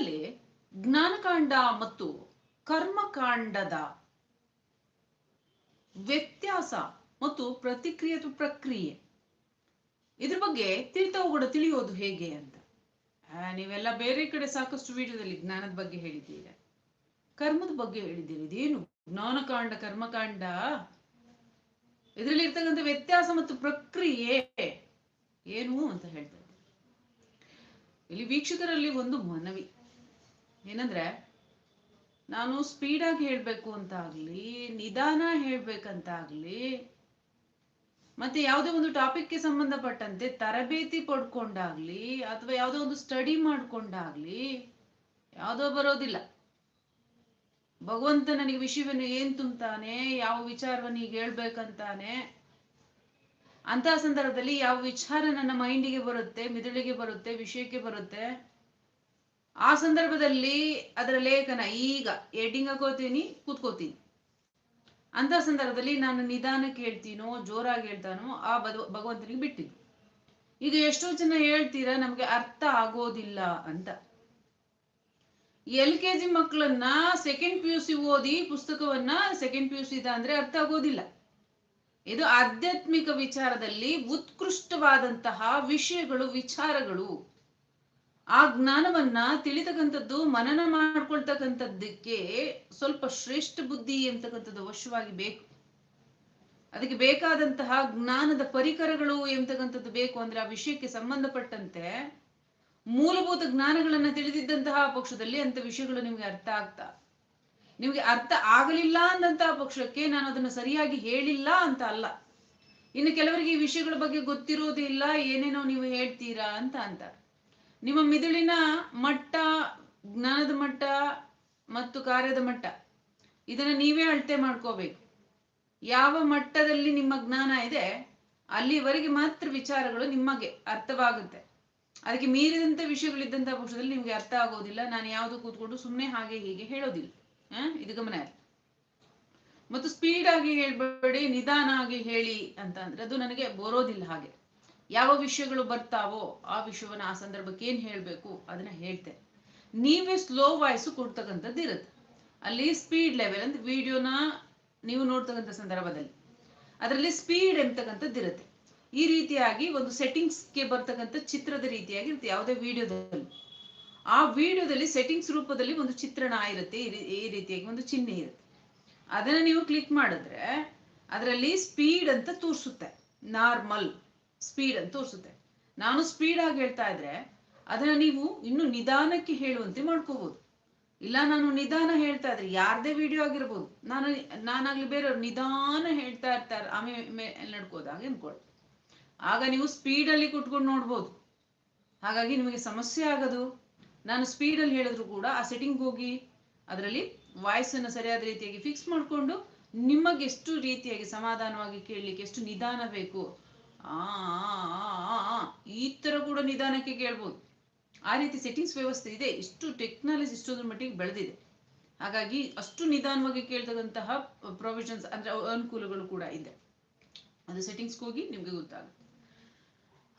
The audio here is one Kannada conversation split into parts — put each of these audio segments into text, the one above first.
ಒಟ್ನಲ್ಲಿ ಜ್ಞಾನಕಾಂಡ ಮತ್ತು ಕರ್ಮಕಾಂಡದ ವ್ಯತ್ಯಾಸ ಮತ್ತು ಪ್ರತಿಕ್ರಿಯೆ ಪ್ರಕ್ರಿಯೆ. ಇದ್ರ ಬಗ್ಗೆ ತಿಳಿತವುಗಳು ತಿಳಿಯೋದು ಹೇಗೆ ಅಂತ. ನೀವೆಲ್ಲ ಬೇರೆ ಕಡೆ ಸಾಕಷ್ಟು ವಿಡಿಯೋದಲ್ಲಿ ಜ್ಞಾನದ ಬಗ್ಗೆ ಹೇಳಿದ್ದೀರಾ? ಕರ್ಮದ ಬಗ್ಗೆ ಹೇಳಿದ್ದೀರಿ? ಇದೇನು ಜ್ಞಾನಕಾಂಡ, ಕರ್ಮಕಾಂಡ? ಇದರಲ್ಲಿ ಇರ್ತಕ್ಕಂಥ ವ್ಯತ್ಯಾಸ ಮತ್ತು ಪ್ರಕ್ರಿಯೆ ಏನು ಅಂತ ಹೇಳ್ತಾರೆ ಇಲ್ಲಿ ವೀಕ್ಷಕರಲ್ಲಿ ಒಂದು ಮನವಿ. ಏನಂದ್ರೆ, ನಾನು ಸ್ಪೀಡಾಗಿ ಹೇಳ್ಬೇಕು ಅಂತ ನಿಧಾನ ಹೇಳ್ಬೇಕಂತ ಮತ್ತೆ ಯಾವುದೇ ಒಂದು ಟಾಪಿಕ್ಗೆ ಸಂಬಂಧಪಟ್ಟಂತೆ ತರಬೇತಿ ಪಡ್ಕೊಂಡಾಗ್ಲಿ, ಅಥವಾ ಯಾವುದೋ ಒಂದು ಸ್ಟಡಿ ಮಾಡ್ಕೊಂಡಾಗ್ಲಿ, ಯಾವುದೋ ಬರೋದಿಲ್ಲ. ಭಗವಂತ ನನಗೆ ವಿಷಯವನ್ನು ಏನ್ ತುಂಬ್ತಾನೆ, ಯಾವ ವಿಚಾರವನ್ನು ಈಗ ಹೇಳ್ಬೇಕಂತಾನೆ ಅಂತ ಸಂದರ್ಭದಲ್ಲಿ ಯಾವ ವಿಚಾರ ನನ್ನ ಮೈಂಡಿಗೆ ಬರುತ್ತೆ, ಮಿದುಳಿಗೆ ಬರುತ್ತೆ, ವಿಷಯಕ್ಕೆ ಬರುತ್ತೆ ಆ ಸಂದರ್ಭದಲ್ಲಿ ಅದರ ಲೇಖನ ಈಗ ಎಡಿಂಗ್ ಹಾಕೋತೀನಿ ಕೂತ್ಕೋತೀನಿ ಅಂತ ಸಂದರ್ಭದಲ್ಲಿ ನಾನು ನಿಧಾನಕ್ಕೆ ಹೇಳ್ತೀನೋ, ಜೋರಾಗಿ ಹೇಳ್ತಾನೋ, ಆ ಭಗವಂತನಿಗೆ ಬಿಟ್ಟಿದ್ದು. ಈಗ ಎಷ್ಟೋ ಜನ ಹೇಳ್ತೀರಾ, ನಮ್ಗೆ ಅರ್ಥ ಆಗೋದಿಲ್ಲ ಅಂತ. ಎಲ್ ಕೆ ಜಿ ಮಕ್ಕಳನ್ನ ಸೆಕೆಂಡ್ ಪಿ ಯು ಸಿ ಓದಿ ಪುಸ್ತಕವನ್ನ ಸೆಕೆಂಡ್ ಪಿ ಯು ಸಿ ಅಂದ್ರೆ ಅರ್ಥ ಆಗೋದಿಲ್ಲ. ಇದು ಆಧ್ಯಾತ್ಮಿಕ ವಿಚಾರದಲ್ಲಿ ಉತ್ಕೃಷ್ಟವಾದಂತಹ ವಿಷಯಗಳು, ವಿಚಾರಗಳು. ಆ ಜ್ಞಾನವನ್ನ ತಿಳಿತಕ್ಕಂಥದ್ದು, ಮನನ ಮಾಡ್ಕೊಳ್ತಕ್ಕಂಥದ್ದಕ್ಕೆ ಸ್ವಲ್ಪ ಶ್ರೇಷ್ಠ ಬುದ್ಧಿ ಎಂತಕ್ಕಂಥದ್ದು ಅವಶ್ಯವಾಗಿ ಬೇಕು. ಅದಕ್ಕೆ ಬೇಕಾದಂತಹ ಜ್ಞಾನದ ಪರಿಕರಗಳು ಎಂತಕ್ಕಂಥದ್ದು ಬೇಕು ಅಂದ್ರೆ ಆ ವಿಷಯಕ್ಕೆ ಸಂಬಂಧಪಟ್ಟಂತೆ ಮೂಲಭೂತ ಜ್ಞಾನಗಳನ್ನ ತಿಳಿದಿದ್ದಂತಹ ಪಕ್ಷದಲ್ಲಿ ಅಂತ ವಿಷಯಗಳು ನಿಮ್ಗೆ ಅರ್ಥ ಆಗ್ತಾ. ನಿಮ್ಗೆ ಅರ್ಥ ಆಗಲಿಲ್ಲ ಅಂದಂತಹ ಪಕ್ಷಕ್ಕೆ ನಾನು ಅದನ್ನು ಸರಿಯಾಗಿ ಹೇಳಿಲ್ಲ ಅಂತ ಅಲ್ಲ. ಇನ್ನು ಕೆಲವರಿಗೆ ಈ ವಿಷಯಗಳ ಬಗ್ಗೆ ಗೊತ್ತಿರೋದಿಲ್ಲ ಏನೇನೋ ನೀವು ಹೇಳ್ತೀರಾ ಅಂತ ಅಂತಾರೆ. ನಿಮ್ಮ ಮಿದುಳಿನ ಮಟ್ಟ, ಜ್ಞಾನದ ಮಟ್ಟ ಮತ್ತು ಕಾರ್ಯದ ಮಟ್ಟ, ಇದನ್ನ ನೀವೇ ಅಳತೆ ಮಾಡ್ಕೋಬೇಕು. ಯಾವ ಮಟ್ಟದಲ್ಲಿ ನಿಮ್ಮ ಜ್ಞಾನ ಇದೆ, ಅಲ್ಲಿವರೆಗೆ ಮಾತ್ರ ವಿಚಾರಗಳು ನಿಮಗೆ ಅರ್ಥವಾಗುತ್ತೆ. ಅದಕ್ಕೆ ಮೀರಿದಂತ ವಿಷಯಗಳಿದ್ದಂತಹ ಪಕ್ಷದಲ್ಲಿ ನಿಮ್ಗೆ ಅರ್ಥ ಆಗೋದಿಲ್ಲ, ನಾನು ಯಾವುದು ಕೂತ್ಕೊಂಡು ಸುಮ್ಮನೆ ಹಾಗೆ ಹೀಗೆ ಹೇಳೋದಿಲ್ಲ. ಇದು ಗಮನ. ಮತ್ತು ಸ್ಪೀಡ್ ಆಗಿ ಹೇಳ್ಬೇಡಿ, ನಿಧಾನ ಆಗಿ ಹೇಳಿ ಅಂತ ಅಂದ್ರೆ ಅದು ನನಗೆ ಬರೋದಿಲ್ಲ ಹಾಗೆ. ಯಾವ ವಿಷಯಗಳು ಬರ್ತಾವೋ ಆ ವಿಷಯವನ್ನ ಆ ಸಂದರ್ಭಕ್ಕೆ ಏನ್ ಹೇಳ್ಬೇಕು? ಅದನ್ನ ಹೇಳ್ತೇನೆ. ನೀವೇ ಸ್ಲೋ ವಾಯ್ಸ್ ಕೊಡ್ತಕ್ಕಂಥದ್ದು ಇರುತ್ತೆ. ಅಲ್ಲಿ ಸ್ಪೀಡ್ ಲೆವೆಲ್ ಅಂತ ವಿಡಿಯೋನ ನೀವು ನೋಡ್ತಕ್ಕಂಥ ಸಂದರ್ಭದಲ್ಲಿ. ಅದರಲ್ಲಿ ಸ್ಪೀಡ್ ಎಂತಕ್ಕಂಥದ್ದು ಇರುತ್ತೆ. ಈ ರೀತಿಯಾಗಿ ಒಂದು ಸೆಟ್ಟಿಂಗ್ಸ್ಗೆ ಬರ್ತಕ್ಕಂಥ ಚಿತ್ರದ ರೀತಿಯಾಗಿ ಇರುತ್ತೆ ಯಾವುದೇ ವಿಡಿಯೋದಲ್ಲಿ ಆ ವಿಡಿಯೋದಲ್ಲಿ ಸೆಟ್ಟಿಂಗ್ಸ್ ರೂಪದಲ್ಲಿ ಒಂದು ಚಿತ್ರಣ ಇರುತ್ತೆ, ಈ ರೀತಿಯಾಗಿ ಒಂದು ಚಿಹ್ನೆ ಇರುತ್ತೆ. ಅದನ್ನ ನೀವು ಕ್ಲಿಕ್ ಮಾಡಿದ್ರೆ, ಅದರಲ್ಲಿ ಸ್ಪೀಡ್ ಅಂತ ತೋರಿಸುತ್ತೆ. ನಾರ್ಮಲ್ ಸ್ಪೀಡ್ ಅಂತ ತೋರಿಸುತ್ತೆ. ನಾನು ಸ್ಪೀಡ್ ಆಗಿ ಹೇಳ್ತಾ ಇದ್ರೆ ಅದನ್ನ ನೀವು ಇನ್ನು ನಿಧಾನಕ್ಕೆ ಹೇಳುವಂತೆ ಮಾಡ್ಕೋಬಹುದು ಇಲ್ಲ ನಾನು ನಿಧಾನ ಹೇಳ್ತಾ ಇದ್ರೆ ಯಾರ್ದೇ ವಿಡಿಯೋ ಆಗಿರ್ಬೋದು. ನಾನು, ನಾನಾಗ್ಲಿ ಬೇರೆಯವ್ರು ನಿಧಾನ ಹೇಳ್ತಾ ಇರ್ತಾರೆ ಆಮೇಲೆ ನಡ್ಕೋದಾಗ ಅನ್ಕೊಳ್ಳಿ. ಆಗ ನೀವು ಸ್ಪೀಡ್ ಅಲ್ಲಿ ಕುತ್ಕೊಂಡು ನೋಡ್ಬೋದು. ಹಾಗಾಗಿ ನಿಮಗೆ ಸಮಸ್ಯೆ ಆಗೋದು. ನಾನು ಸ್ಪೀಡ್ ಅಲ್ಲಿ ಹೇಳಿದ್ರು ಕೂಡ ಆ ಸೆಟ್ಟಿಂಗ್ ಹೋಗಿ ಅದರಲ್ಲಿ ವಾಯ್ಸ್ ಅನ್ನು ಸರಿಯಾದ ರೀತಿಯಾಗಿ ಫಿಕ್ಸ್ ಮಾಡಿಕೊಂಡು ನಿಮಗೆ ಎಷ್ಟು ರೀತಿಯಾಗಿ ಸಮಾಧಾನವಾಗಿ ಕೇಳಲಿಕ್ಕೆ ಎಷ್ಟು ನಿಧಾನ ಬೇಕು ಆ ಈ ತರ ಕೂಡ ನಿಧಾನಕ್ಕೆ ಕೇಳ್ಬೋದು. ಆ ರೀತಿ ಸೆಟ್ಟಿಂಗ್ಸ್ ವ್ಯವಸ್ಥೆ ಇದೆ. ಇಷ್ಟು ಟೆಕ್ನಾಲಜಿ ಇಷ್ಟೊಂದು ಮಟ್ಟಿಗೆ ಬೆಳೆದಿದೆ. ಹಾಗಾಗಿ ಅಷ್ಟು ನಿಧಾನವಾಗಿ ಕೇಳ್ತಕ್ಕಂತಹ ಪ್ರೊವಿಷನ್ಸ್ ಅಂದ್ರೆ ಅನುಕೂಲಗಳು ಕೂಡ ಇದೆ. ಅದು ಸೆಟ್ಟಿಂಗ್ಸ್ಗೆ ಹೋಗಿ ನಿಮ್ಗೆ ಗೊತ್ತಾಗುತ್ತೆ.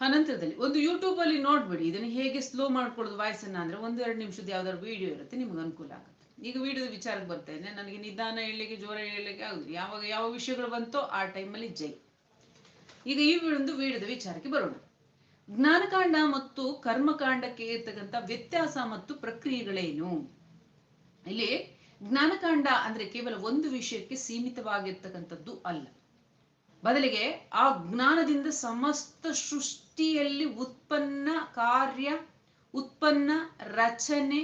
ಅನಂತರದಲ್ಲಿ ಒಂದು ಯೂಟ್ಯೂಬಲ್ಲಿ ಅಲ್ಲಿ ಇದನ್ನು ಹೇಗೆ ಸ್ಲೋ ಮಾಡ್ಕೊಳ್ಳೋದು ವಾಯ್ಸ್ ಅನ್ನ ಅಂದ್ರೆ ಒಂದೆರಡು ನಿಮಿಷದ ಯಾವ್ದಾದ್ರು ವಿಡಿಯೋ ಇರುತ್ತೆ, ನಿಮ್ಗೆ ಅನುಕೂಲ ಆಗುತ್ತೆ. ಈಗ ವಿಡಿಯೋದ ವಿಚಾರಕ್ಕೆ ಬರ್ತೇನೆ ನನಗೆ ನಿಧಾನ ಹೇಳಲಿಕ್ಕೆ ಜೋರ ಹೇಳಲಿಕ್ಕೆ ಆಗುದಿಲ್ಲ. ಯಾವಾಗ ಯಾವ ವಿಷಯಗಳು ಬಂತೋ ಆ ಟೈಮಲ್ಲಿ ಜೈ. ಈಗ ಈ ಒಂದು ವೀಡದ ವಿಚಾರಕ್ಕೆ ಬರೋಣ. ಜ್ಞಾನಕಾಂಡ ಮತ್ತು ಕರ್ಮಕಾಂಡಕ್ಕೆ ಇರ್ತಕ್ಕಂಥ ವ್ಯತ್ಯಾಸ ಮತ್ತು ಪ್ರಕ್ರಿಯೆಗಳೇನು? ಇಲ್ಲಿ ಜ್ಞಾನಕಾಂಡ ಅಂದ್ರೆ ಕೇವಲ ಒಂದು ವಿಷಯಕ್ಕೆ ಸೀಮಿತವಾಗಿರ್ತಕ್ಕಂಥದ್ದು ಅಲ್ಲ. ಬದಲಿಗೆ ಆ ಜ್ಞಾನದಿಂದ ಸಮಸ್ತ ಸೃಷ್ಟಿಯಲ್ಲಿ ಉತ್ಪನ್ನ, ಕಾರ್ಯ, ಉತ್ಪನ್ನ, ರಚನೆ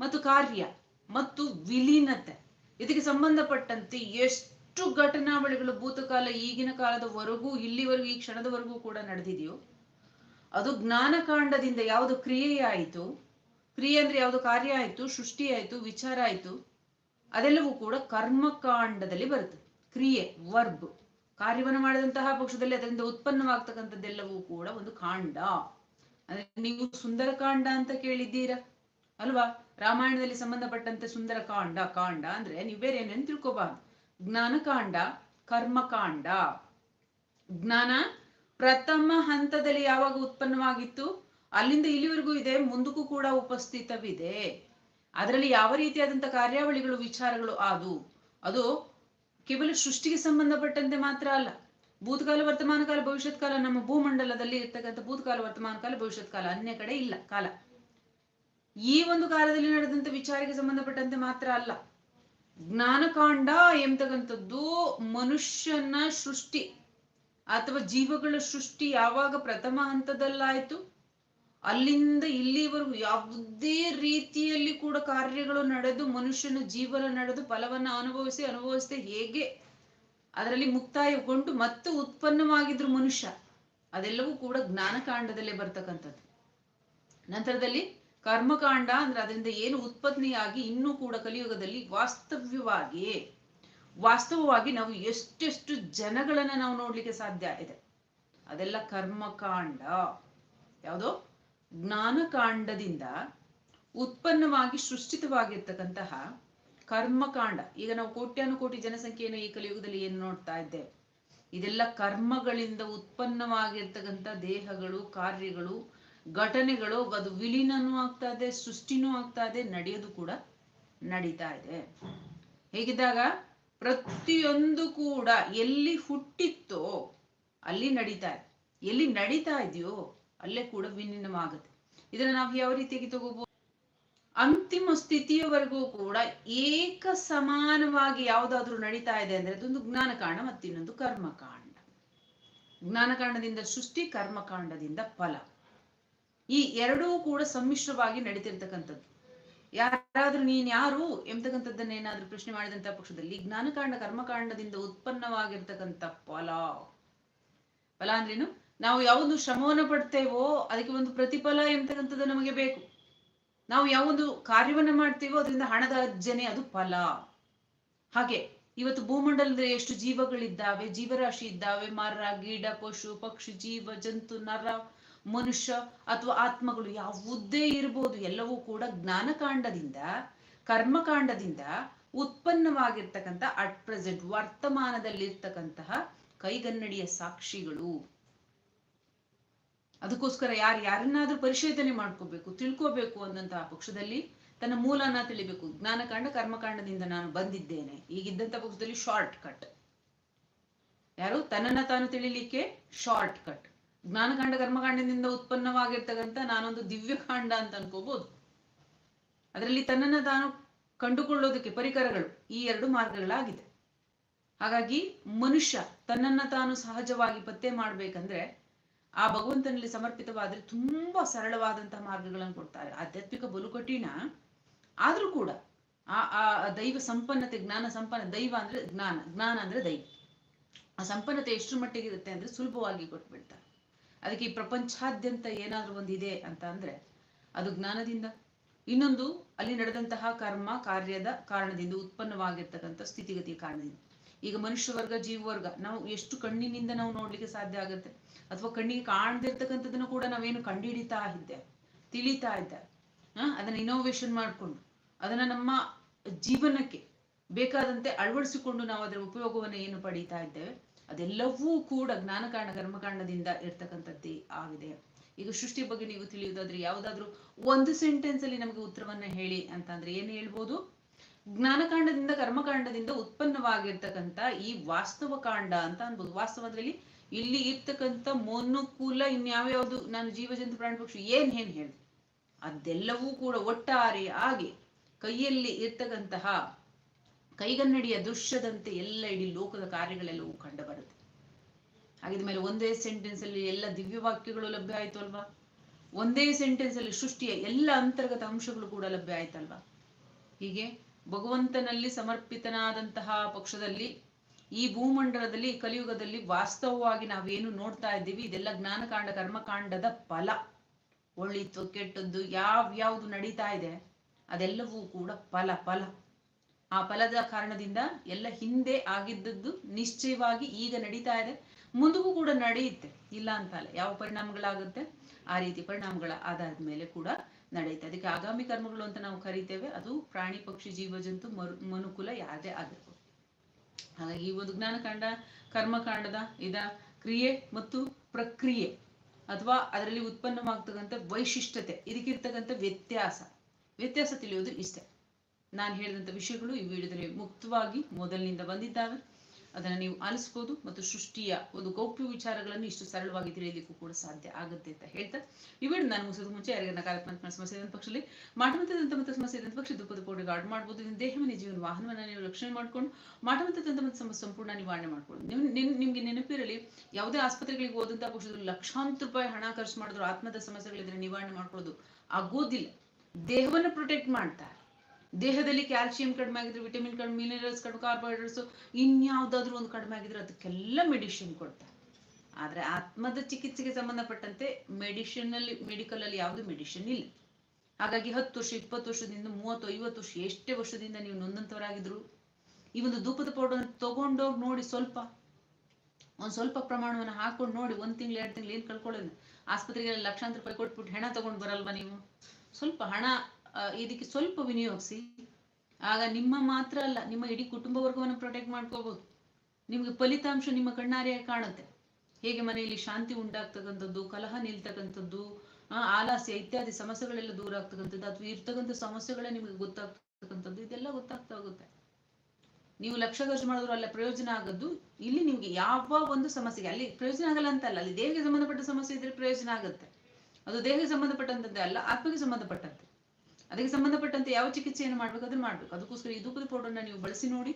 ಮತ್ತು ಕಾರ್ಯ ಮತ್ತು ವಿಲೀನತೆ ಇದಕ್ಕೆ ಸಂಬಂಧಪಟ್ಟಂತೆ ಎಷ್ಟು ಘಟನಾವಳಿಗಳು ಭೂತಕಾಲ ಈಗಿನ ಕಾಲದವರೆಗೂ, ಇಲ್ಲಿವರೆಗೂ, ಈ ಕ್ಷಣದವರೆಗೂ ಕೂಡ ನಡೆದಿದೆಯೋ, ಅದು ಜ್ಞಾನಕಾಂಡದಿಂದ ಯಾವುದು ಕ್ರಿಯೆ ಆಯಿತು, ಕ್ರಿಯೆ ಅಂದ್ರೆ ಯಾವುದು ಕಾರ್ಯ ಆಯಿತು, ಸೃಷ್ಟಿ ಆಯಿತು, ವಿಚಾರ ಆಯಿತು, ಅದೆಲ್ಲವೂ ಕೂಡ ಕರ್ಮಕಾಂಡದಲ್ಲಿ ಬರುತ್ತೆ. ಕ್ರಿಯೆ, ವರ್ಬ್, ಕಾರ್ಯವನ್ನು ಮಾಡಿದಂತಹ ಪಕ್ಷದಲ್ಲಿ ಅದರಿಂದ ಉತ್ಪನ್ನವಾಗ್ತಕ್ಕಂಥದ್ದೆಲ್ಲವೂ ಕೂಡ ಒಂದು ಕಾಂಡ. ಅಂದ್ರೆ ನೀವು ಸುಂದರಕಾಂಡ ಅಂತ ಕೇಳಿದ್ದೀರಾ? ಅಲ್ವಾ? ರಾಮಾಯಣದಲ್ಲಿ ಸಂಬಂಧಪಟ್ಟಂತೆ ಸುಂದರಕಾಂಡ ಕಾಂಡ ಅಂದ್ರೆ ನೀವು ಬೇರೆ ಏನೇನು ತಿಳ್ಕೋಬಾರ್ದು. ಜ್ಞಾನಕಾಂಡ, ಕರ್ಮಕಾಂಡ. ಜ್ಞಾನ ಪ್ರಥಮ ಹಂತದಲ್ಲಿ ಯಾವಾಗ ಉತ್ಪನ್ನವಾಗಿತ್ತು? ಅಲ್ಲಿಂದ ಇಲ್ಲಿವರೆಗೂ ಇದೆ, ಮುಂದಕ್ಕೂ ಕೂಡ ಉಪಸ್ಥಿತವಿದೆ. ಅದರಲ್ಲಿ ಯಾವ ರೀತಿಯಾದಂಥ ಕಾರ್ಯಾವಳಿಗಳು, ವಿಚಾರಗಳು ಆದು ಅದು ಕೇವಲ ಸೃಷ್ಟಿಗೆ ಸಂಬಂಧಪಟ್ಟಂತೆ ಮಾತ್ರ ಅಲ್ಲ. ಭೂತಕಾಲ, ವರ್ತಮಾನ ಕಾಲ, ಭವಿಷ್ಯತ್ ಕಾಲ, ನಮ್ಮ ಭೂಮಂಡಲದಲ್ಲಿ ಇರ್ತಕ್ಕಂಥ ಭೂತಕಾಲ, ವರ್ತಮಾನ ಕಾಲ, ಭವಿಷ್ಯತ್ ಕಾಲ ಅನ್ಯ ಕಡೆ ಇಲ್ಲ, ಕಾಲ. ಈ ಒಂದು ಕಾಲದಲ್ಲಿ ನಡೆದಂತ ವಿಚಾರಕ್ಕೆ ಸಂಬಂಧಪಟ್ಟಂತೆ ಮಾತ್ರ ಅಲ್ಲ. ಜ್ಞಾನಕಾಂಡ ಎಂಬತಕ್ಕಂಥದ್ದು ಮನುಷ್ಯನ ಸೃಷ್ಟಿ ಅಥವಾ ಜೀವಗಳ ಸೃಷ್ಟಿ ಯಾವಾಗ ಪ್ರಥಮ ಹಂತದಲ್ಲಾಯ್ತು? ಅಲ್ಲಿಂದ ಇಲ್ಲಿವರೆಗೂ ಯಾವುದೇ ರೀತಿಯಲ್ಲಿ ಕೂಡ ಕಾರ್ಯಗಳು ನಡೆದು, ಮನುಷ್ಯನ ಜೀವನ ನಡೆದು ಫಲವನ್ನ ಅನುಭವಿಸಿ, ಅನುಭವಿಸದೆ ಹೇಗೆ? ಅದರಲ್ಲಿ ಮುಕ್ತಾಯಗೊಂಡು ಮತ್ತೆ ಉತ್ಪನ್ನವಾಗಿದ್ರು ಮನುಷ್ಯ. ಅದೆಲ್ಲವೂ ಕೂಡ ಜ್ಞಾನಕಾಂಡದಲ್ಲೇ ಬರ್ತಕ್ಕಂಥದ್ದು. ನಂತರದಲ್ಲಿ ಕರ್ಮಕಾಂಡ ಅಂದ್ರೆ ಅದರಿಂದ ಏನು ಉತ್ಪತ್ತಿಯಾಗಿ ಇನ್ನೂ ಕೂಡ ಕಲಿಯುಗದಲ್ಲಿ ವಾಸ್ತವ್ಯವಾಗಿ, ವಾಸ್ತವವಾಗಿ ನಾವು ಎಷ್ಟೆಷ್ಟು ಜನಗಳನ್ನ ನಾವು ನೋಡ್ಲಿಕ್ಕೆ ಸಾಧ್ಯ ಇದೆ. ಅದೆಲ್ಲ ಕರ್ಮಕಾಂಡ. ಯಾವುದೋ? ಜ್ಞಾನಕಾಂಡದಿಂದ ಉತ್ಪನ್ನವಾಗಿ ಸೃಷ್ಟಿತವಾಗಿರ್ತಕ್ಕಂತಹ ಕರ್ಮಕಾಂಡ. ಈಗ ನಾವು ಕೋಟ್ಯಾನುಕೋಟಿ ಜನಸಂಖ್ಯೆಯನ್ನು ಈ ಕಲಿಯುಗದಲ್ಲಿ ಏನು ನೋಡ್ತಾ ಇದ್ದೇವೆ ಇದೆಲ್ಲ ಕರ್ಮಗಳಿಂದ ಉತ್ಪನ್ನವಾಗಿರ್ತಕ್ಕಂಥ ದೇಹಗಳು, ಕಾರ್ಯಗಳು ಘಟನೆಗಳು ಅದು ವಿಲೀನನೂ ಆಗ್ತಾ ಇದೆ, ಸೃಷ್ಟಿನೂ ಆಗ್ತಾ ಇದೆ, ನಡೆಯೋದು ಕೂಡ ನಡೀತಾ ಇದೆ. ಹೇಗಿದ್ದಾಗ ಪ್ರತಿಯೊಂದು ಕೂಡ ಎಲ್ಲಿ ಹುಟ್ಟಿತ್ತೋ ಅಲ್ಲಿ ನಡೀತಾ ಇದೆ. ಎಲ್ಲಿ ನಡೀತಾ ಇದೆಯೋ ಅಲ್ಲೇ ಕೂಡ ವಿಲೀನವಾಗುತ್ತೆ. ಇದನ್ನ ನಾವು ಯಾವ ರೀತಿಯಾಗಿ ತಗೋಬಹುದು? ಅಂತಿಮ ಸ್ಥಿತಿಯವರೆಗೂ ಕೂಡ ಏಕ ಸಮಾನವಾಗಿ ಯಾವುದಾದ್ರೂ ನಡೀತಾ ಇದೆ ಅಂದ್ರೆ ಅದೊಂದು ಜ್ಞಾನಕಾಂಡ ಮತ್ತಿನ್ನೊಂದು ಕರ್ಮಕಾಂಡ. ಜ್ಞಾನಕಾಂಡದಿಂದ ಸೃಷ್ಟಿ, ಕರ್ಮಕಾಂಡದಿಂದ ಫಲ. ಈ ಎರಡೂ ಕೂಡ ಸಮ್ಮಿಶ್ರವಾಗಿ ನಡೀತಿರ್ತಕ್ಕಂಥದ್ದು. ಯಾರಾದ್ರೂ ನೀನ್ ಯಾರು ಎಂಬತಕ್ಕಂಥದ್ದನ್ನ ಏನಾದ್ರೂ ಪ್ರಶ್ನೆ ಮಾಡಿದಂತ ಪಕ್ಷದಲ್ಲಿ ಜ್ಞಾನಕಾಂಡ, ಕರ್ಮಕಾಂಡದಿಂದ ಉತ್ಪನ್ನವಾಗಿರ್ತಕ್ಕಂಥ ಫಲ ಫಲ ಅಂದ್ರೇನು? ನಾವು ಯಾವೊಂದು ಶ್ರಮವನ್ನು ಪಡ್ತೇವೋ ಅದಕ್ಕೆ ಒಂದು ಪ್ರತಿಫಲ ಎಂತಕ್ಕಂಥದ್ದು ನಮಗೆ ಬೇಕು. ನಾವು ಯಾವೊಂದು ಕಾರ್ಯವನ್ನ ಮಾಡ್ತೇವೋ ಅದರಿಂದ ಹಣದ ಅರ್ಜನೆ ಅದು ಫಲ. ಹಾಗೆ ಇವತ್ತು ಭೂಮಂಡಲದ ಎಷ್ಟು ಜೀವಗಳಿದ್ದಾವೆ, ಜೀವರಾಶಿ ಇದ್ದಾವೆ, ಮರ, ಗಿಡ, ಪಶು, ಪಕ್ಷಿ, ಜೀವ, ಜಂತು, ನರ ಮನುಷ್ಯ ಅಥವಾ ಆತ್ಮಗಳು ಯಾವುದೇ ಇರ್ಬೋದು, ಎಲ್ಲವೂ ಕೂಡ ಜ್ಞಾನಕಾಂಡದಿಂದ, ಕರ್ಮಕಾಂಡದಿಂದ ಉತ್ಪನ್ನವಾಗಿರ್ತಕ್ಕಂಥ ಅಟ್ ಪ್ರೆಸೆಂಟ್ ವರ್ತಮಾನದಲ್ಲಿರ್ತಕ್ಕಂತಹ ಕೈಗನ್ನಡಿಯ ಸಾಕ್ಷಿಗಳು. ಅದಕ್ಕೋಸ್ಕರ ಯಾರು ಯಾರನ್ನಾದ್ರೂ ಪರಿಶೀಲನೆ ಮಾಡ್ಕೋಬೇಕು, ತಿಳ್ಕೋಬೇಕು ಅಂದಂತಹ ಪಕ್ಷದಲ್ಲಿ ತನ್ನ ಮೂಲನ ತಿಳಿಬೇಕು. ಜ್ಞಾನಕಾಂಡ, ಕರ್ಮಕಾಂಡದಿಂದ ನಾನು ಬಂದಿದ್ದೇನೆ. ಈಗಿದ್ದಂಥ ಪಕ್ಷದಲ್ಲಿ ಶಾರ್ಟ್ ಕಟ್ ಯಾರು? ತನ್ನನ್ನ ತಾನು ತಿಳಿಲಿಕ್ಕೆ ಶಾರ್ಟ್ ಕಟ್ ಜ್ಞಾನಕಾಂಡ ಕರ್ಮಕಾಂಡದಿಂದ ಉತ್ಪನ್ನವಾಗಿರ್ತಕ್ಕಂಥ ನಾನೊಂದು ದಿವ್ಯಕಾಂಡ ಅಂತ ಅನ್ಕೋಬಹುದು ಅದರಲ್ಲಿ ತನ್ನನ್ನ ತಾನು ಕಂಡುಕೊಳ್ಳೋದಕ್ಕೆ ಪರಿಕರಗಳು ಈ ಎರಡು ಮಾರ್ಗಗಳಾಗಿದೆ. ಹಾಗಾಗಿ ಮನುಷ್ಯ ತನ್ನನ್ನ ತಾನು ಸಹಜವಾಗಿ ಪತ್ತೆ ಮಾಡ್ಬೇಕಂದ್ರೆ ಆ ಭಗವಂತನಲ್ಲಿ ಸಮರ್ಪಿತವಾದ್ರೆ ತುಂಬಾ ಸರಳವಾದಂತಹ ಮಾರ್ಗಗಳನ್ನು ಕೊಡ್ತಾರೆ. ಆಧ್ಯಾತ್ಮಿಕ ಬಲು ಕಠಿಣ. ಆದ್ರೂ ಕೂಡ ಆ ಆ ದೈವ ಸಂಪನ್ನತೆ, ಜ್ಞಾನ ಸಂಪನ್ನ, ದೈವ ಅಂದ್ರೆ ಜ್ಞಾನ ಜ್ಞಾನ ಅಂದ್ರೆ ದೈವ. ಆ ಸಂಪನ್ನತೆ ಎಷ್ಟು ಮಟ್ಟಿಗೆ ಇರುತ್ತೆ ಅಂದ್ರೆ ಸುಲಭವಾಗಿ ಕೊಟ್ಬಿಡ್ತಾರೆ. ಅದಕ್ಕೆ ಈ ಪ್ರಪಂಚಾದ್ಯಂತ ಏನಾದ್ರೂ ಒಂದಿದೆ ಅಂತ ಅಂದ್ರೆ ಅದು ಜ್ಞಾನದಿಂದ. ಇನ್ನೊಂದು, ಅಲ್ಲಿ ನಡೆದಂತಹ ಕರ್ಮ ಕಾರ್ಯದ ಕಾರಣದಿಂದ ಉತ್ಪನ್ನವಾಗಿರ್ತಕ್ಕಂಥ ಸ್ಥಿತಿಗತಿಯ ಕಾರಣದಿಂದ. ಈಗ ಮನುಷ್ಯ ವರ್ಗ ಜೀವವರ್ಗ, ನಾವು ಎಷ್ಟು ಕಣ್ಣಿನಿಂದ ನಾವು ನೋಡ್ಲಿಕ್ಕೆ ಸಾಧ್ಯ ಆಗುತ್ತೆ? ಅಥವಾ ಕಣ್ಣಿಗೆ ಕಾಣದಿರ್ತಕ್ಕಂಥದ್ದನ್ನು ಕೂಡ ನಾವೇನು ಕಂಡುಹಿಡಿತಾ ಇದ್ದೆ, ತಿಳಿತಾ ಇದ್ದೆ? ಅದನ್ನ ಇನೋವೇಷನ್ ಮಾಡಿಕೊಂಡು, ಅದನ್ನ ನಮ್ಮ ಜೀವನಕ್ಕೆ ಬೇಕಾದಂತೆ ಅಳವಡಿಸಿಕೊಂಡು ನಾವು ಅದರ ಉಪಯೋಗವನ್ನು ಏನು ಪಡೀತಾ ಇದ್ದೇವೆ? ಅದೆಲ್ಲವೂ ಕೂಡ ಜ್ಞಾನಕಾಂಡ ಕರ್ಮಕಾಂಡದಿಂದ ಇರ್ತಕ್ಕಂಥದ್ದೇ ಆಗಿದೆ. ಈಗ ಸೃಷ್ಟಿ ಬಗ್ಗೆ ನೀವು ತಿಳಿಯುವುದಾದ್ರೆ ಯಾವುದಾದ್ರೂ ಒಂದು ಸೆಂಟೆನ್ಸ್ ಅಲ್ಲಿ ನಮಗೆ ಉತ್ತರವನ್ನ ಹೇಳಿ ಅಂತ ಅಂದ್ರೆ ಏನ್ ಹೇಳ್ಬೋದು? ಜ್ಞಾನಕಾಂಡದಿಂದ ಕರ್ಮಕಾಂಡದಿಂದ ಉತ್ಪನ್ನವಾಗಿರ್ತಕ್ಕಂಥ ಈ ವಾಸ್ತವ ಕಾಂಡ ಅಂತ ಅನ್ಬೋದು. ವಾಸ್ತವದಲ್ಲಿ ಇಲ್ಲಿ ಇರ್ತಕ್ಕಂಥ ಮನುಕುಲ ಇನ್ಯಾವ್ಯಾವ್ದು? ನಾನು ಜೀವಜಂತು, ಪ್ರಾಣಿ ಪಕ್ಷಿ ಏನ್ ಏನ್ ಹೇಳಿ ಅದೆಲ್ಲವೂ ಕೂಡ ಒಟ್ಟಾರೆ ಆಗಿ ಕೈಯಲ್ಲಿ ಇರ್ತಕ್ಕಂತಹ ಕೈಗನ್ನಡಿಯ ದೃಶ್ಯದಂತೆ ಎಲ್ಲ ಇಡೀ ಲೋಕದ ಕಾರ್ಯಗಳೆಲ್ಲವೂ ಕಂಡು ಬರುತ್ತೆ ಹಾಗಿದ ಮೇಲೆ ಒಂದೇ ಸೆಂಟೆನ್ಸ್ ಅಲ್ಲಿ ಎಲ್ಲ ದಿವ್ಯ ವಾಕ್ಯಗಳು ಲಭ್ಯ ಆಯ್ತು ಅಲ್ವಾ ಒಂದೇ ಸೆಂಟೆನ್ಸ್ ಅಲ್ಲಿ ಸೃಷ್ಟಿಯ ಎಲ್ಲ ಅಂತರ್ಗತ ಅಂಶಗಳು ಕೂಡ ಲಭ್ಯ ಆಯ್ತಲ್ವಾ? ಹೀಗೆ ಭಗವಂತನಲ್ಲಿ ಸಮರ್ಪಿತನಾದಂತಹ ಪಕ್ಷದಲ್ಲಿ, ಈ ಭೂಮಂಡಲದಲ್ಲಿ, ಕಲಿಯುಗದಲ್ಲಿ ವಾಸ್ತವವಾಗಿ ನಾವೇನು ನೋಡ್ತಾ ಇದ್ದೀವಿ, ಇದೆಲ್ಲ ಜ್ಞಾನಕಾಂಡ, ಕರ್ಮಕಾಂಡದ ಫಲ. ಒಳಿತು ಕೆಟ್ಟದ್ದು ಯಾವ ಯಾವುದು ನಡೀತಾ ಇದೆ, ಅದೆಲ್ಲವೂ ಕೂಡ ಫಲ ಫಲ. ಆ ಫಲದ ಕಾರಣದಿಂದ ಎಲ್ಲ ಹಿಂದೆ ಆಗಿದ್ದದ್ದು ನಿಶ್ಚಯವಾಗಿ ಈಗ ನಡೀತಾ ಇದೆ. ಮುಂದಕ್ಕೂ ಕೂಡ ನಡೆಯುತ್ತೆ. ಇಲ್ಲ ಅಂತ ಅಲ್ಲ ಯಾವ ಪರಿಣಾಮಗಳಾಗುತ್ತೆ? ಆ ರೀತಿ ಪರಿಣಾಮಗಳ ಆಧಾರದ ಮೇಲೆ ಕೂಡ ನಡೆಯುತ್ತೆ. ಅದಕ್ಕೆ ಆಗಾಮಿ ಕರ್ಮಗಳು ಅಂತ ನಾವು ಕರಿತೇವೆ. ಅದು ಪ್ರಾಣಿ, ಪಕ್ಷಿ ಜೀವ ಜಂತು ಮರು, ಮನುಕುಲ ಯಾವುದೇ ಆಗಿರ್ಬೋದು. ಹಾಗಾಗಿ ಈ ಒಂದು ಜ್ಞಾನಕಾಂಡ, ಕರ್ಮಕಾಂಡದ ಇದ ಕ್ರಿಯೆ ಮತ್ತು ಪ್ರಕ್ರಿಯೆ ಅಥವಾ ಅದರಲ್ಲಿ ಉತ್ಪನ್ನವಾಗ್ತಕ್ಕಂಥ ವೈಶಿಷ್ಟ್ಯತೆ, ಇದಕ್ಕಿರ್ತಕ್ಕಂಥ ವ್ಯತ್ಯಾಸ. ವ್ಯತ್ಯಾಸ ತಿಳಿಯೋದು ಇಷ್ಟೇ. ನಾನು ಹೇಳಿದಂಥ ವಿಷಯಗಳು ಈ ವಿಡಿಯೋದಲ್ಲಿ ಮುಕ್ತವಾಗಿ ಮೊದಲಿನಿಂದ ಬಂದಿದ್ದಾವೆ. ಅದನ್ನು ನೀವು ಆಲಿಸ್ಬೋದು ಮತ್ತು ಸೃಷ್ಟಿಯ ಒಂದು ಗೌಪ್ಯ ವಿಚಾರಗಳನ್ನು ಇಷ್ಟು ಸರಳವಾಗಿ ತಿಳಿಯಲಿಕ್ಕೂ ಕೂಡ ಸಾಧ್ಯ ಆಗುತ್ತೆ ಅಂತ ಹೇಳ್ತಾ. ಈ ನಾನು ಮುಗಿಸೋದು ಮುಂಚೆ ಯಾರಿಗೆ ನಕಾರಾತ್ಮಕ ಸಮಸ್ಯೆ ಇದ್ದ ಪಕ್ಷದಲ್ಲಿ ಮಾಟಮಂತ ದಂತಮಂತ ಸಮಸ್ಯೆ ಇದ್ದ ಪಕ್ಷ ದುಪ್ಪದ ಪೌಡಿ ಗಾರ್ಡ್ ಮಾಡ್ಬೋದು. ದೇಹ ದೇಹವನ್ನ ಜೀವನ ವಾಹನವನ್ನ ನೀವು ರಕ್ಷಣೆ ಮಾಡ್ಕೊಂಡು ಮಾಟಮಂತ ದಂತಮಂತ ಸಮಸ್ಯೆ ಸಂಪೂರ್ಣ ನಿವಾರಣೆ ಮಾಡ್ಕೊಳ್ಳೋದು ನಿಮ್ ನೆನಪಿರಲಿ, ಯಾವುದೇ ಆಸ್ಪತ್ರೆಗಳಿಗೆ ಹೋದಂತ ಪಕ್ಷದಲ್ಲಿ ಲಕ್ಷಾಂತರ ರೂಪಾಯಿ ಹಣ ಖರ್ಚು ಮಾಡಿದ್ರು ಆತ್ಮದ ಸಮಸ್ಯೆಗಳಿದ್ರೆ ನಿವಾರಣೆ ಮಾಡ್ಕೊಳ್ಳೋದು ಆಗೋದಿಲ್ಲ. ದೇಹವನ್ನು ಪ್ರೊಟೆಕ್ಟ್ ಮಾಡ್ತಾರೆ. ದೇಹದಲ್ಲಿ ಕ್ಯಾಲ್ಸಿಯಂ ಕಡಿಮೆ ಆಗಿದ್ರೆ ವಿಟಮಿನ್ ಕಡಿಮೆ ಮಿನರಲ್ಸ್ ಕಡಿಮೆ ಕಾರ್ಬೋಹೈಡ್ರೇಟ್ಸ್ ಇನ್ಯಾವುದಾದ್ರೂ ಒಂದು ಕಡಿಮೆ ಆಗಿದ್ರೆ ಅದಕ್ಕೆಲ್ಲ ಮೆಡಿಸಿನ್ ಕೊಡ್ತಾರೆ. ಆದ್ರೆ ಆತ್ಮದ ಚಿಕಿತ್ಸೆಗೆ ಸಂಬಂಧಪಟ್ಟಂತೆ ಮೆಡಿಸಿನ್ ಅಲ್ಲಿ ಮೆಡಿಕಲ್ ಅಲ್ಲಿ ಯಾವುದು ಮೆಡಿಸಿನ್ ಇಲ್ಲ. ಹಾಗಾಗಿ ಹತ್ತು ವರ್ಷ, ಇಪ್ಪತ್ತು ವರ್ಷದಿಂದ, ಮೂವತ್ತು, ಐವತ್ತು ವರ್ಷ, ಎಷ್ಟೇ ವರ್ಷದಿಂದ ನೀವು ನೊಂದಂತವರಾಗಿದ್ರು, ಈ ಒಂದು ಧೂಪದ ಪೌಡರ್ ತಗೊಂಡೋಗಿ ನೋಡಿ ಸ್ವಲ್ಪ, ಒಂದ್ ಸ್ವಲ್ಪ ಪ್ರಮಾಣವನ್ನು ಹಾಕೊಂಡು ನೋಡಿ, ಒಂದ್ ತಿಂಗಳು, ಎರಡು ತಿಂಗಳು ಏನು ಕಳ್ಕೊಳ್ಳೋದು? ಆಸ್ಪತ್ರೆಗೆ ಲಕ್ಷಾಂತರ ರೂಪಾಯಿ ಕೊಟ್ಬಿಟ್ಟು ಹೆಣ ತಗೊಂಡ್ ಬರಲ್ವಾ ನೀವು? ಸ್ವಲ್ಪ ಹಣ ಇದಕ್ಕೆ ಸ್ವಲ್ಪ ವಿನಿಯೋಗಿಸಿ. ಆಗ ನಿಮ್ಮ ಮಾತ್ರ ಅಲ್ಲ, ನಿಮ್ಮ ಇಡೀ ಕುಟುಂಬ ವರ್ಗವನ್ನು ಪ್ರೊಟೆಕ್ಟ್ ಮಾಡ್ಕೋಬಹುದು ನಿಮ್ಗೆ ಫಲಿತಾಂಶ ನಿಮ್ಮ ಕಣ್ಣಾರಿಯಾಗಿ ಕಾಣುತ್ತೆ. ಹೇಗೆ ಮನೆಯಲ್ಲಿ ಶಾಂತಿ ಉಂಟಾಗ್ತಕ್ಕಂಥದ್ದು, ಕಲಹ ನಿಲ್ತಕ್ಕಂಥದ್ದು ಆಲಾಸ್ಯ ಇತ್ಯಾದಿ ಸಮಸ್ಯೆಗಳೆಲ್ಲ ದೂರ ಆಗ್ತಕ್ಕಂಥದ್ದು, ಅಥವಾ ಇರ್ತಕ್ಕಂಥ ಸಮಸ್ಯೆಗಳೇ ನಿಮಗೆ ಗೊತ್ತಾಗ್ತಕ್ಕಂಥದ್ದು, ಇದೆಲ್ಲ ಗೊತ್ತಾಗ್ತಾ ಹೋಗುತ್ತೆ. ನೀವು ಲಕ್ಷ ಖರ್ಚು ಮಾಡಿದ್ರು ಅಲ್ಲ, ಪ್ರಯೋಜನ ಆಗದ್ದು, ಇಲ್ಲಿ ನಿಮ್ಗೆ ಯಾವ ಒಂದು ಸಮಸ್ಯೆಗೆ, ಅಲ್ಲಿ ಪ್ರಯೋಜನ ಆಗಲ್ಲ ಅಂತ ಅಲ್ಲ ಅಲ್ಲಿ ದೇಹಕ್ಕೆ ಸಂಬಂಧಪಟ್ಟ ಸಮಸ್ಯೆ ಇದ್ರೆ ಪ್ರಯೋಜನ ಆಗುತ್ತೆ. ಅದು ದೇಹಕ್ಕೆ ಸಂಬಂಧಪಟ್ಟಂತದ್ದೇ ಅಲ್ಲ, ಆತ್ಮಕ್ಕೆ ಸಂಬಂಧಪಟ್ಟಂತೆ. ಅದಕ್ಕೆ ಸಂಬಂಧಪಟ್ಟಂತೆ ಯಾವ ಚಿಕಿತ್ಸೆಯನ್ನು ಮಾಡ್ಬೇಕು, ಅದನ್ನ ಮಾಡ್ಬೇಕು. ಅದಕ್ಕೋಸ್ಕರ ಈ ತೂಕದ ಪೌಡರ್ನ ನೀವು ಬಳಸಿ ನೋಡಿ,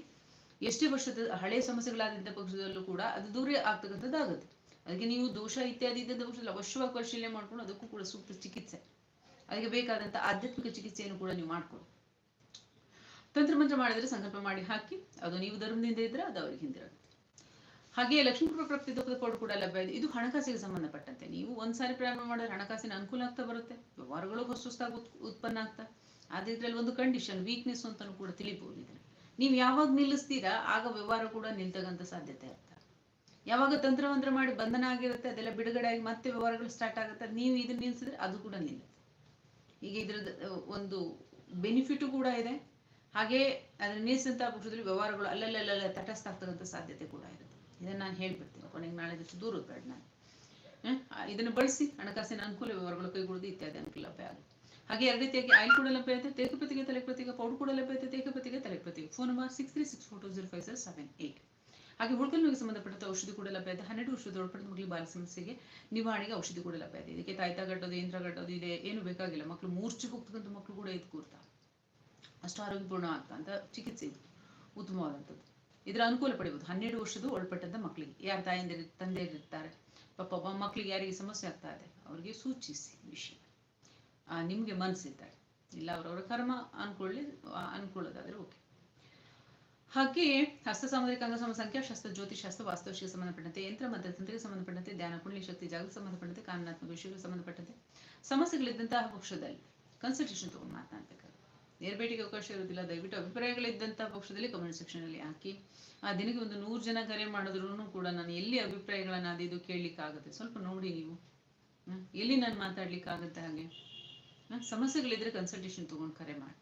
ಎಷ್ಟೇ ವರ್ಷದ ಹಳೆಯ ಸಮಸ್ಯೆಗಳಾದಂಥ ಪಕ್ಷದಲ್ಲೂ ಕೂಡ ಅದು ದೂರ ಆಗ್ತಕ್ಕಂಥದ್ದಾಗುತ್ತೆ ಅದಕ್ಕೆ ನೀವು ದೋಷ ಇತ್ಯಾದಿ ಇದ್ದಂಥ ಪಕ್ಷದಲ್ಲಿ ಅವಶ್ಯವಾಗಿ ಪರಿಶೀಲನೆ ಮಾಡ್ಕೊಂಡು ಅದಕ್ಕೂ ಕೂಡ ಸೂಕ್ತ ಚಿಕಿತ್ಸೆ. ಅದಕ್ಕೆ ಬೇಕಾದಂಥ ಆಧ್ಯಾತ್ಮಿಕ ಚಿಕಿತ್ಸೆಯನ್ನು ಕೂಡ ನೀವು ಮಾಡ್ಕೊಳ್ಳಿ. ತಂತ್ರಮಂತ್ರ ಮಾಡಿದ್ರೆ ಸಂಕಲ್ಪ ಮಾಡಿ ಹಾಕಿ, ಅದು ನೀವು ಧರ್ಮದಿಂದ ಇದ್ರೆ ಅದು ಅವ್ರಿಗೆ ಹಿಂದಿರುತ್ತೆ ಹಾಗೆ ಲಕ್ಷ್ಮೀ ಕೃಪಾ ಪ್ರಾಪ್ತಿ ಧೂಪದ ಪೌಡರ್ ಕೂಡ ಲಭ್ಯ ಇದೆ. ಇದು ಹಣಕಾಸಿಗೆ ಸಂಬಂಧಪಟ್ಟಂತೆ. ನೀವು ಒಂದ್ಸಾರಿ ಪ್ರಾರಂಭ ಮಾಡಿದ್ರೆ ಹಣಕಾಸಿನ ಅನುಕೂಲ ಆಗ್ತಾ ಬರುತ್ತೆ. ವ್ಯವಹಾರಗಳು ಹೊಸ ಹೊಸದಾಗಿ ಉತ್- ಉತ್ಪನ್ನ ಆಗ್ತಾ. ಆದ್ರೆ ಇದ್ರಲ್ಲಿ ಒಂದು ಕಂಡೀಷನ್ ವೀಕ್ನೆಸ್ ಅಂತಾನು ಕೂಡ ತಿಳಿಬಹುದು ಇದನ್ನ ನೀವು ಯಾವಾಗ ನಿಲ್ಲಿಸ್ತೀರಾ, ಆಗ ವ್ಯವಹಾರ ಕೂಡ ನಿಲ್ತಕ್ಕಂಥ ಸಾಧ್ಯತೆ ಇರುತ್ತೆ ಯಾವಾಗ ತಂತ್ರವಂತ್ರ ಮಾಡಿ ಬಂಧನ ಆಗಿರುತ್ತೆ, ಅದೆಲ್ಲ ಬಿಡುಗಡೆ ಆಗಿ ಮತ್ತೆ ವ್ಯವಹಾರಗಳು ಸ್ಟಾರ್ಟ್ ಆಗುತ್ತೆ, ನೀವು ಇದನ್ನ ನಿಲ್ಸಿದ್ರೆ ಅದು ಕೂಡ ನಿಲ್ಲುತ್ತೆ. ಈಗ ಇದ್ರದ್ದು ಒಂದು ಬೆನಿಫಿಟ್ ಕೂಡ ಇದೆ. ಹಾಗೆ ಅದನ್ನ ನಿಲ್ಲಿಸಿದಂತಹ ಪಕ್ಷದಲ್ಲಿ ವ್ಯವಹಾರಗಳು ಅಲ್ಲಲ್ಲಲ್ಲ ತಟಸ್ಥ ಆಗ್ತಕ್ಕಂಥ ಸಾಧ್ಯತೆ ಕೂಡ ಇರುತ್ತೆ. ಇದನ್ನ ನಾನು ಹೇಳ್ಬಿಡ್ತೀನಿ ಕೊನೆಗೆ ನಾಳೆ ದಿವಸ ದೂರದ ಬೇಡ ನಾನು? ಇದನ್ನು ಬಳಸಿ ಹಣಕಾಸಿನ ಅನುಕೂಲ ವ್ಯವಹಾರಗಳು ಕೈಗೊಳ್ಳೋದು ಇತ್ಯಾದಿ ಅನುಕೂಲ ಲಭ್ಯ ಆಗುತ್ತೆ. ಹಾಗೆ ಎರಡು ರೀತಿಯಾಗಿ ಆಯಿಲ್ ಕೂಡ ಲಭ್ಯ ಇದೆ ತೇಕಪತಿಗೆ ತಲೆಪ್ರತಿಗೆ ಪೌಡರ್ ಕೂಡ ಲಭ್ಯ ಇದೆ ತೇಕಪತಿಗೆ ತಲೆಪ್ರತಿಗೆ phone number six three six four two zero five sir seven eight ಹಾಗೆ ಹುಡುಗನಿಗೆ ಸಂಬಂಧಪಟ್ಟ ಔಷಧಿ ಕೂಡ ಲಭ್ಯ ಇದೆ ಹನ್ನೆರಡು ವರ್ಷದ ಒಳಪಟ್ಟ ಮಕ್ಕಳಿಗೆ ಬಾಲ ಸಮಸ್ಯೆಗೆ ನಿವಾರಣೆಗೆ ಔಷಧಿ ಕೂಡ ಲಭ್ಯ ಇದೆ ಇದಕ್ಕೆ ತಾಯ್ತ ಗಟ್ಟೋದು ಯಂತ್ರ ಗಟ್ಟೋದು ಇದೆ. ಏನು ಬೇಕಾಗಿಲ್ಲ. ಮಕ್ಕಳು ಮೂರ್ಛೆಗೆ ಹೋಗ್ತಕ್ಕಂಥ ಮಕ್ಕಳು ಕೂಡ ಇದು ಕೂರ್ತಾ ಅಷ್ಟು ಆರೋಗ್ಯಪೂರ್ಣ ಅಂತ ಚಿಕಿತ್ಸೆ ಇದು. ಉತ್ತಮವಾದಂಥದ್ದು. ಇದರ ಅನುಕೂಲ ಪಡಿಬೋದು. ಹನ್ನೆರಡು ವರ್ಷದ್ದು ಒಳಪಟ್ಟಂತ ಮಕ್ಕಳಿಗೆ ಯಾರು ತಾಯಂದಿರು, ತಂದೆಯರಿರ್ತಾರೆ. ಪಾಪ ಒಬ್ಬ ಮಕ್ಕಳಿಗೆ ಯಾರಿಗೆ ಸಮಸ್ಯೆ ಆಗ್ತಾ ಇದೆ. ಅವರಿಗೆ ಸೂಚಿಸಿ ವಿಷಯ. ನಿಮ್ಗೆ ಮನಸ್ಸಿದ್ದಾರೆ ಇಲ್ಲ ಅವರವರ ಕರ್ಮ ಅನ್ಕೊಳ್ಳಿ ಅನ್ಕೊಳ್ಳೋದಾದ್ರೆ ಓಕೆ. ಹಾಗೆ ಹಸ್ತ ಸಾಮುದ್ರಿಕ ಅಂಗ ಸಮ ಸಂಖ್ಯಾಶಾಸ್ತ್ರ ಜ್ಯೋತಿಶಾಸ್ತ್ರ ವಾಸ್ತುಶಿಗೆ ಸಂಬಂಧಪಟ್ಟಂತೆ, ಯಂತ್ರ ಮಂತ್ರ ತಂತ್ರಿಗೆ ಸಂಬಂಧಪಟ್ಟಂತೆ, ಧ್ಯಾನ ಕುಂಡಲಿ ಶಕ್ತಿ ಜಾಗಕ್ಕೆ ಸಂಬಂಧಪಟ್ಟಂತೆ, ಕಾನೂನಾತ್ಮಕ ವಿಷಯಗಳಿಗೆ ಸಂಬಂಧಪಟ್ಟಂತೆ. ಸಮಸ್ಯೆಗಳಿದ್ದಂತಹ ಪಕ್ಷದಲ್ಲಿ ಕನ್ಸಲ್ಟೇಷನ್ ತಗೊಂಡು ನೇರ್ಬೇಟಿಗೆ ಅವಕಾಶ ಇರೋದಿಲ್ಲ ದಯವಿಟ್ಟು ಅಭಿಪ್ರಾಯಗಳಿದ್ದಂಥ ಪಕ್ಷದಲ್ಲಿ ಕಮೆಂಟ್ ಸೆಕ್ಷನ್ ಅಲ್ಲಿ ಹಾಕಿ. ಆ ದಿನಕ್ಕೆ ಒಂದು ನೂರು ಜನ ಕರೆ ಮಾಡಿದ್ರು ಕೂಡ ನಾನು ಎಲ್ಲಿ ಅಭಿಪ್ರಾಯಗಳನ್ನು ಅದು ಇದು ಕೇಳಲಿಕ್ಕೆ ಆಗುತ್ತೆ ಸ್ವಲ್ಪ ನೋಡಿ ನೀವು? ಎಲ್ಲಿ ನಾನು ಮಾತಾಡ್ಲಿಕ್ಕೆ ಆಗುತ್ತೆ ಹಾಗೆ? ಸಮಸ್ಯೆಗಳಿದ್ರೆ ಕನ್ಸಲ್ಟೇಷನ್ ತಗೊಂಡು ಕರೆ ಮಾಡಿ.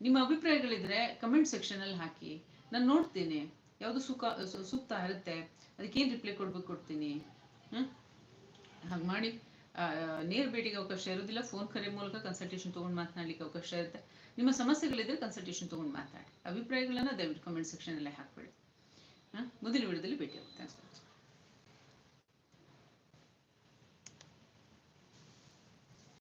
ನಿಮ್ಮ ಅಭಿಪ್ರಾಯಗಳಿದ್ರೆ ಕಮೆಂಟ್ ಸೆಕ್ಷನ್ ಅಲ್ಲಿ ಹಾಕಿ. ನಾನು ನೋಡ್ತೀನಿ. ಯಾವುದು ಸುಖ ಸೂಕ್ತ ಇರುತ್ತೆ. ಅದಕ್ಕೇನು ರಿಪ್ಲೈ ಕೊಡ್ಬೇಕು ಕೊಡ್ತೀನಿ? ಹ್ಮ್, ಹಾಗೆ ಮಾಡಿ. ನೇರ ಭೇಟಿಗೆ ಅವಕಾಶ ಇರೋದಿಲ್ಲ ಫೋನ್ ಕರೆ ಮೂಲಕ ಕನ್ಸಲ್ಟೇಷನ್ ತೊಗೊಂಡು ಮಾತನಾಡ್ಲಿಕ್ಕೆ ಅವಕಾಶ ಇರುತ್ತೆ. ನಿಮ್ಮ ಸಮಸ್ಯೆಗಳಿದ್ರೆ ಕನ್ಸಲ್ಟೇಷನ್ ತೊಗೊಂಡು ಮಾತಾಡಿ. ಅಭಿಪ್ರಾಯಗಳನ್ನ ದಯವಿಟ್ಟು ಕಮೆಂಟ್ ಸೆಕ್ಷನ್ ಅಲ್ಲೇ ಹಾಕ್ಬೇಡಿ. ಹಾಂ? ಮುಂದಿನ ವಿಡಿಯೋದಲ್ಲಿ ಭೇಟಿ ಆಗುತ್ತೆ